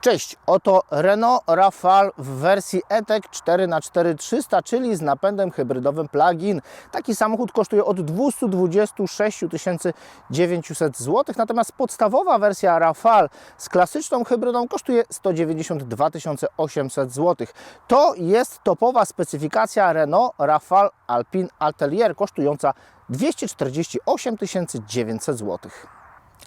Cześć, oto Renault Rafale w wersji E-Tech 4x4 300, czyli z napędem hybrydowym plug-in. Taki samochód kosztuje od 226 900 zł, natomiast podstawowa wersja Rafale z klasyczną hybrydą kosztuje 192 800 zł. To jest topowa specyfikacja Renault Rafale Alpine Atelier kosztująca 248 900 zł.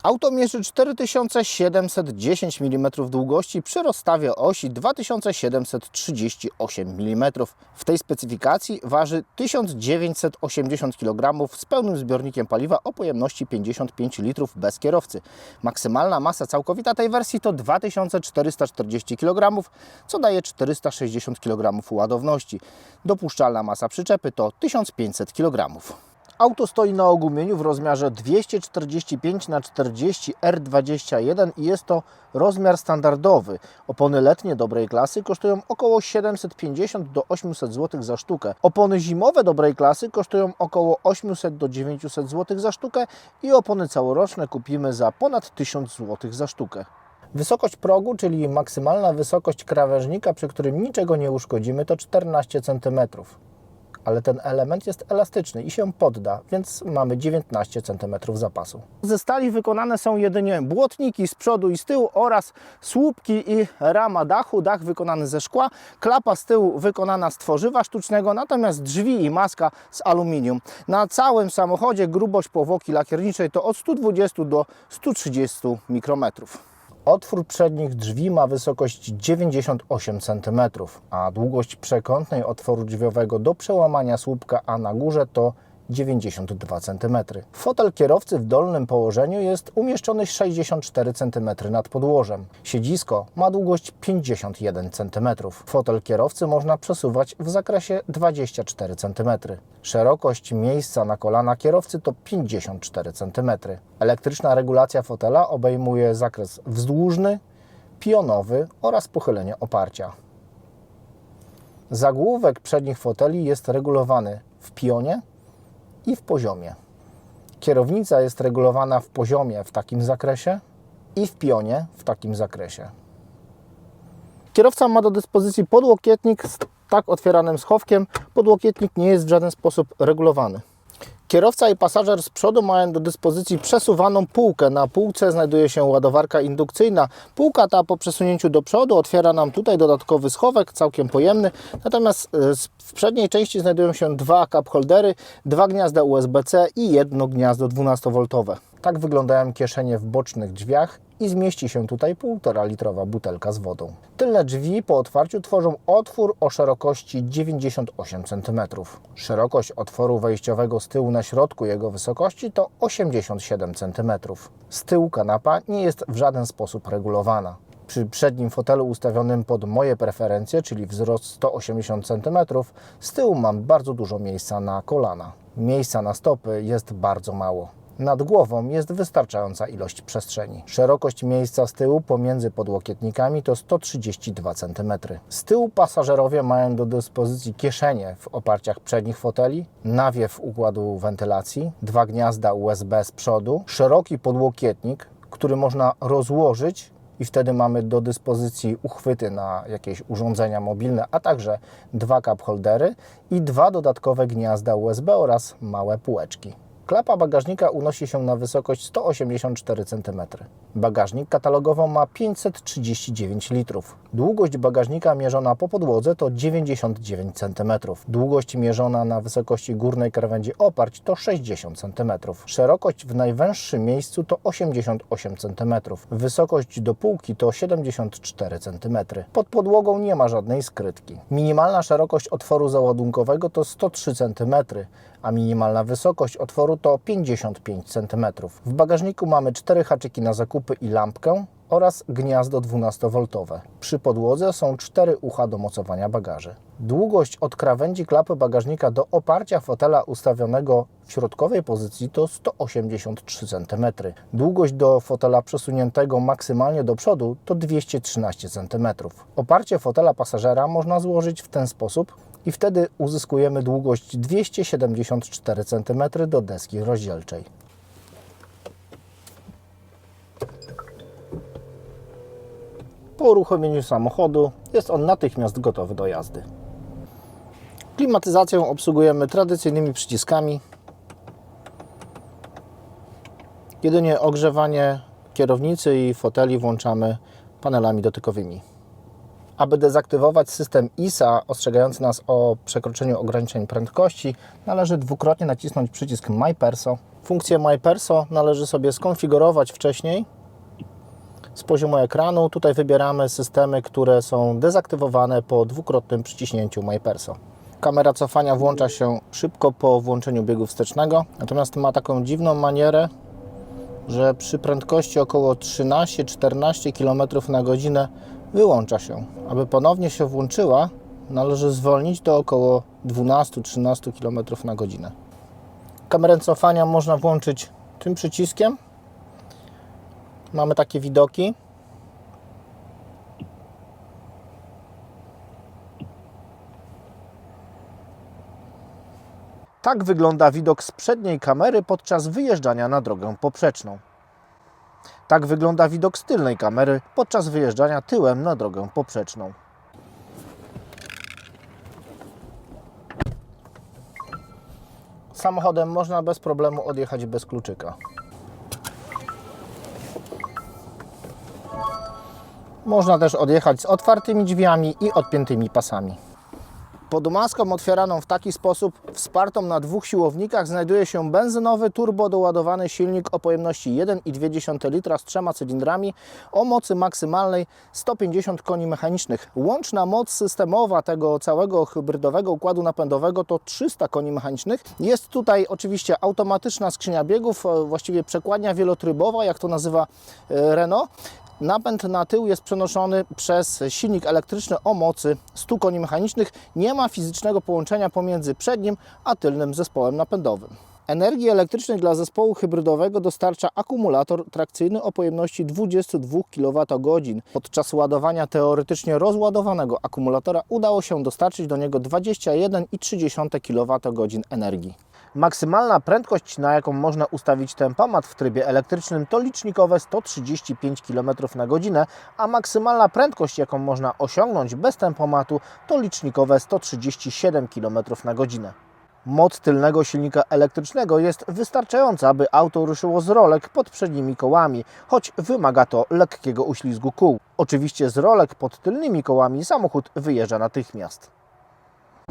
Auto mierzy 4710 mm długości przy rozstawie osi 2738 mm. W tej specyfikacji waży 1980 kg z pełnym zbiornikiem paliwa o pojemności 55 litrów bez kierowcy. Maksymalna masa całkowita tej wersji to 2440 kg, co daje 460 kg ładowności. Dopuszczalna masa przyczepy to 1500 kg. Auto stoi na ogumieniu w rozmiarze 245 na 40 R21 i jest to rozmiar standardowy. Opony letnie dobrej klasy kosztują około 750 do 800 zł za sztukę. Opony zimowe dobrej klasy kosztują około 800 do 900 zł za sztukę i opony całoroczne kupimy za ponad 1000 zł za sztukę. Wysokość progu, czyli maksymalna wysokość krawężnika, przy którym niczego nie uszkodzimy, to 14 cm ale ten element jest elastyczny i się podda, więc mamy 19 cm zapasu. Ze stali wykonane są jedynie błotniki z przodu i z tyłu oraz słupki i rama dachu. Dach wykonany ze szkła, klapa z tyłu wykonana z tworzywa sztucznego, natomiast drzwi i maska z aluminium. Na całym samochodzie grubość powłoki lakierniczej to od 120 do 130 mikrometrów. Otwór przednich drzwi ma wysokość 98 cm, a długość przekątnej otworu drzwiowego do przełamania słupka A na górze to 92 cm. Fotel kierowcy w dolnym położeniu jest umieszczony 64 cm nad podłożem. Siedzisko ma długość 51 cm. Fotel kierowcy można przesuwać w zakresie 24 cm. Szerokość miejsca na kolana kierowcy to 54 cm. Elektryczna regulacja fotela obejmuje zakres wzdłużny, pionowy oraz pochylenie oparcia. Zagłówek przednich foteli jest regulowany w pionie i w poziomie. Kierownica jest regulowana w poziomie w takim zakresie i w pionie w takim zakresie. Kierowca ma do dyspozycji podłokietnik z tak otwieranym schowkiem. Podłokietnik nie jest w żaden sposób regulowany. Kierowca i pasażer z przodu mają do dyspozycji przesuwaną półkę. Na półce znajduje się ładowarka indukcyjna. Półka ta po przesunięciu do przodu otwiera nam tutaj dodatkowy schowek, całkiem pojemny. Natomiast e, w przedniej części znajdują się dwa cup holdery, dwa gniazda USB-C i jedno gniazdo 12V. Tak wyglądają kieszenie w bocznych drzwiach i zmieści się tutaj 1,5 litrowa butelka z wodą. Tylne drzwi po otwarciu tworzą otwór o szerokości 98 cm. Szerokość otworu wejściowego z tyłu na środku jego wysokości to 87 cm. Z tyłu kanapa nie jest w żaden sposób regulowana. Przy przednim fotelu ustawionym pod moje preferencje, czyli wzrost 180 cm, z tyłu mam bardzo dużo miejsca na kolana. Miejsca na stopy jest bardzo mało. Nad głową jest wystarczająca ilość przestrzeni. Szerokość miejsca z tyłu pomiędzy podłokietnikami to 132 cm. Z tyłu pasażerowie mają do dyspozycji kieszenie w oparciach przednich foteli, nawiew układu wentylacji, dwa gniazda USB z przodu, szeroki podłokietnik, który można rozłożyć i wtedy mamy do dyspozycji uchwyty na jakieś urządzenia mobilne, a także dwa cup holdery i dwa dodatkowe gniazda USB oraz małe półeczki. Klapa bagażnika unosi się na wysokość 184 cm. Bagażnik katalogowo ma 539 litrów. Długość bagażnika mierzona po podłodze to 99 cm. Długość mierzona na wysokości górnej krawędzi oparć to 60 cm. Szerokość w najwęższym miejscu to 88 cm. Wysokość do półki to 74 cm. Pod podłogą nie ma żadnej skrytki. Minimalna szerokość otworu załadunkowego to 103 cm, a minimalna wysokość otworu to 55 cm. W bagażniku mamy cztery haczyki na zakupy i lampkę oraz gniazdo 12V. Przy podłodze są cztery ucha do mocowania bagaży. Długość od krawędzi klapy bagażnika do oparcia fotela ustawionego w środkowej pozycji to 183 cm. Długość do fotela przesuniętego maksymalnie do przodu to 213 cm. Oparcie fotela pasażera można złożyć w ten sposób, i wtedy uzyskujemy długość 274 cm do deski rozdzielczej. Po uruchomieniu samochodu jest on natychmiast gotowy do jazdy. Klimatyzację obsługujemy tradycyjnymi przyciskami. Jedynie ogrzewanie kierownicy i foteli włączamy panelami dotykowymi. Aby dezaktywować system ISA ostrzegający nas o przekroczeniu ograniczeń prędkości, należy dwukrotnie nacisnąć przycisk MyPerso. Funkcję MyPerso należy sobie skonfigurować wcześniej z poziomu ekranu. Tutaj wybieramy systemy, które są dezaktywowane po dwukrotnym przyciśnięciu MyPerso. Kamera cofania włącza się szybko po włączeniu biegu wstecznego, natomiast ma taką dziwną manierę, że przy prędkości około 13-14 km na godzinę wyłącza się. Aby ponownie się włączyła, należy zwolnić do około 12-13 km na godzinę. Kamerę cofania można włączyć tym przyciskiem. Mamy takie widoki. Tak wygląda widok z przedniej kamery podczas wyjeżdżania na drogę poprzeczną. Tak wygląda widok z tylnej kamery podczas wyjeżdżania tyłem na drogę poprzeczną. Samochodem można bez problemu odjechać bez kluczyka. Można też odjechać z otwartymi drzwiami i odpiętymi pasami. Pod maską otwieraną w taki sposób, wspartą na dwóch siłownikach, znajduje się benzynowy turbo doładowany silnik o pojemności 1,2 litra z trzema cylindrami o mocy maksymalnej 150 koni mechanicznych. Łączna moc systemowa tego całego hybrydowego układu napędowego to 300 koni mechanicznych. Jest tutaj oczywiście automatyczna skrzynia biegów, e, właściwie przekładnia wielotrybowa, jak to nazywa e, Renault. Napęd na tył jest przenoszony przez silnik elektryczny o mocy 100 koni mechanicznych. Nie ma fizycznego połączenia pomiędzy przednim a tylnym zespołem napędowym. Energii elektrycznej dla zespołu hybrydowego dostarcza akumulator trakcyjny o pojemności 22 kWh. Podczas ładowania teoretycznie rozładowanego akumulatora udało się dostarczyć do niego 21,3 kWh energii. Maksymalna prędkość, na jaką można ustawić tempomat w trybie elektrycznym, to licznikowe 135 km na godzinę, a maksymalna prędkość, jaką można osiągnąć bez tempomatu, to licznikowe 137 km na godzinę. Moc tylnego silnika elektrycznego jest wystarczająca, aby auto ruszyło z rolek pod przednimi kołami, choć wymaga to lekkiego uślizgu kół. Oczywiście z rolek pod tylnymi kołami samochód wyjeżdża natychmiast.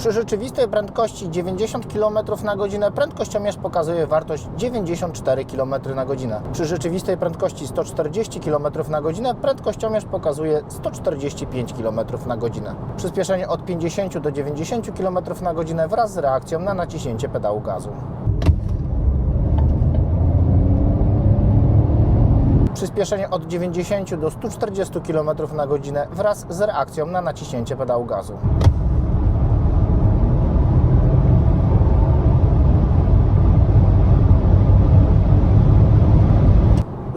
Przy rzeczywistej prędkości 90 km na godzinę prędkościomierz pokazuje wartość 94 km na godzinę. Przy rzeczywistej prędkości 140 km na godzinę prędkościomierz pokazuje 145 km na godzinę. Przyspieszenie od 50 do 90 km na godzinę wraz z reakcją na naciśnięcie pedału gazu. Przyspieszenie od 90 do 140 km na godzinę wraz z reakcją na naciśnięcie pedału gazu.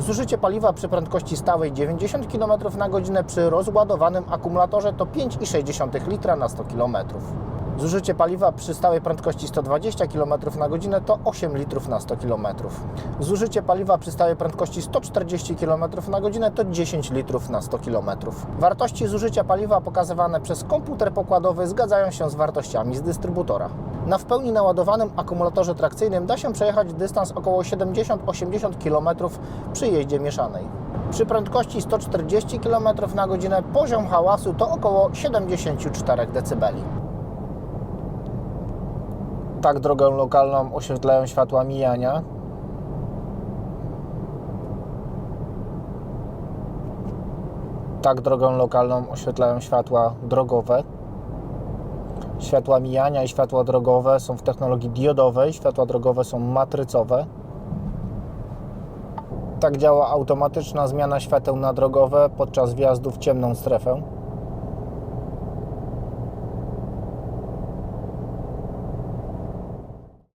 Zużycie paliwa przy prędkości stałej 90 km na godzinę przy rozładowanym akumulatorze to 5,6 litra na 100 km. Zużycie paliwa przy stałej prędkości 120 km na godzinę to 8 litrów na 100 km. Zużycie paliwa przy stałej prędkości 140 km na godzinę to 10 litrów na 100 km. Wartości zużycia paliwa pokazywane przez komputer pokładowy zgadzają się z wartościami z dystrybutora. Na w pełni naładowanym akumulatorze trakcyjnym da się przejechać dystans około 70-80 km przy jeździe mieszanej. Przy prędkości 140 km na godzinę poziom hałasu to około 74 dB. Tak drogę lokalną oświetlają światła mijania. Tak drogę lokalną oświetlają światła drogowe. Światła mijania i światła drogowe są w technologii diodowej, światła drogowe są matrycowe. Tak działa automatyczna zmiana świateł na drogowe podczas wjazdu w ciemną strefę.